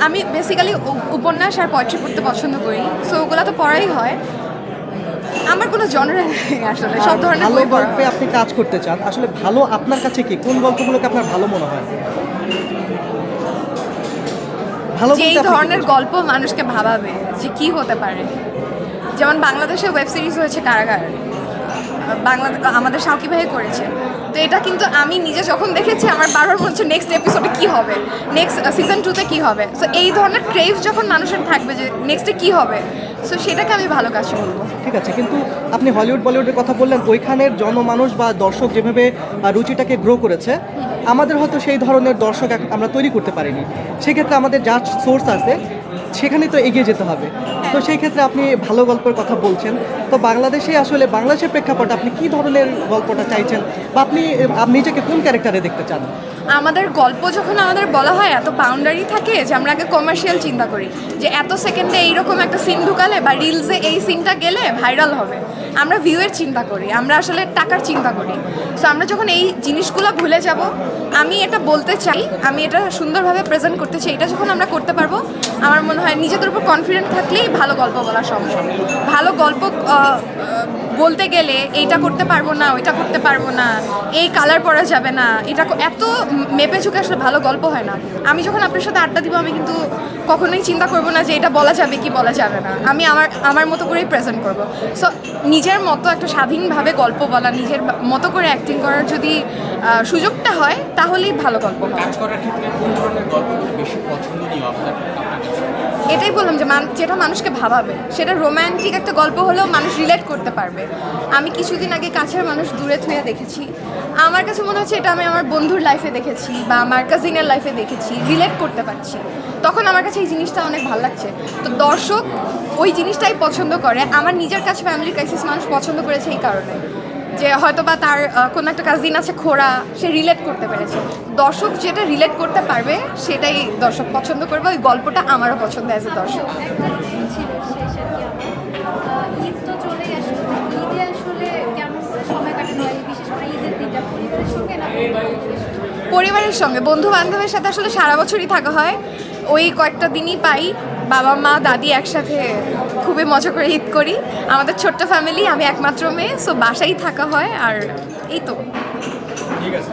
আমি বেসিক্যালি উপন্যাস আর পোয়েট্রি পড়তে পছন্দ করি সো ওগুলো তো পড়াই হয়। আমার কোনো জনরে নেই আসলে সব ধরনের বই গল্পে আপনি কাজ করতে চান আসলে ভালো আপনার কাছে কি? কোন গল্পগুলোকে আপনার ভালো মনে হয়? ভালো যে এই ধরনের গল্প মানুষকে ভাবাবে যে কি হতে পারে। যেমন বাংলাদেশে ওয়েব সিরিজ হয়েছে কারাগার। বাংলাদেশ আমাদের সাউকি ভাই করেছে। তো এটা কিন্তু আমি নিজে যখন দেখেছি, আমার বারবার মনে হচ্ছে নেক্সট এপিসোডে কী হবে? নেক্সট সিজন টুতে কী হবে? সো এই ধরনের ক্রেভ যখন মানুষের থাকবে যে নেক্সটে কী হবে? সো সেটাকে আমি ভালো কাজ বলব। ঠিক আছে, কিন্তু আপনি হলিউড বলিউডের কথা বললেন, ওইখানের জনমানুষ বা দর্শক যেভাবে রুচিটাকে গ্রো করেছে, আমাদের হয়তো সেই ধরনের দর্শক আমরা তৈরি করতে পারিনি। সেক্ষেত্রে আমাদের যা সোর্স আছে, সেখানে তো এগিয়ে যেতে হবে। তো সেই ক্ষেত্রে আপনি ভালো গল্পের কথা বলছেন। তো বাংলাদেশে আসলে বাংলাদেশের প্রেক্ষাপট আপনি কি ধরনের গল্পটা চাইছেন? বা আপনি নিজেকে কোন ক্যারেক্টারে দেখতে চান? আমাদের গল্প যখন আমাদের বলা হয়, এত বাউন্ডারি থাকে যে আমরা আগে কমার্শিয়াল চিন্তা করি। যে এত সেকেন্ডে এইরকম একটা সিন ঢুকালে বা রিলসে এই সিনটা গেলে ভাইরাল হবে। আমরা ভিউয়ের চিন্তা করি, আমরা আসলে টাকার চিন্তা করি। সো আমরা যখন এই জিনিসগুলো ভুলে যাব, আমি এটা বলতে চাই, আমি এটা সুন্দরভাবে প্রেজেন্ট করতে চাই, এটা যখন আমরা করতে পারব, আমার মনে হয় নিজেদের উপর কনফিডেন্ট থাকলেই ভালো গল্প বলা সম্ভব। ভালো গল্প 아! বলতে গেলে এইটা করতে পারব না ওইটা করতে পারব না এই কালার পরা যাবে না এটা এত মেপে ঝুঁকে আসলে ভালো গল্প হয় না। আমি যখন আপনার সাথে আড্ডা দিব আমি কিন্তু কখনোই চিন্তা করব না যে এটা বলা যাবে কি বলা যাবে না। আমি আমার আমার মতো করেই প্রেজেন্ট করব। সো নিজের মতো একটা স্বাধীনভাবে গল্প বলা নিজের মতো করে অ্যাক্টিং করার যদি সুযোগটা হয় তাহলেই ভালো গল্প কাজ করার ক্ষেত্রে কোন ধরনের গল্পগুলো বেশি পছন্দনীয় আপনার আপনার এটাই বললাম যে যেটা মানুষকে ভাবাবে। সেটা রোম্যান্টিক একটা গল্প হলেও মানুষ রিলেট করতে পারবে। আমি কিছুদিন আগে কাছের মানুষ দূরে থুয়ে দেখেছি। আমার কাছে মনে হচ্ছে এটা আমি আমার বন্ধুর লাইফে দেখেছি বা আমার কাজিনের লাইফে দেখেছি রিলেট করতে পারছি। তখন আমার কাছে এই জিনিসটা অনেক ভালো লাগছে। তো দর্শক ওই জিনিসটাই পছন্দ করে। আমার নিজের কাছে ফ্যামিলি ক্রাইসিস মানুষ পছন্দ করেছে এই কারণে। যে হয়তো বা তার কোনো একটা কাজিন আছে খোড়া, সে রিলেট করতে পেরেছে। দর্শক যেটা রিলেট করতে পারবে, সেটাই দর্শক পছন্দ করবে। ওই গল্পটা আমারও পছন্দ অ্যাজ এ দর্শক। পরিবারের সঙ্গে বন্ধু বান্ধবের সাথে আসলে সারা বছরই থাকা হয়। ওই কয়েকটা দিনই পাই, বাবা, মা, দাদি একসাথে খুবই মজা করে ঈদ করি। আমাদের ছোট্ট ফ্যামিলি আমি একমাত্র মেয়ে সো বাসাই থাকা হয়, আর এই তো। ঠিক আছে।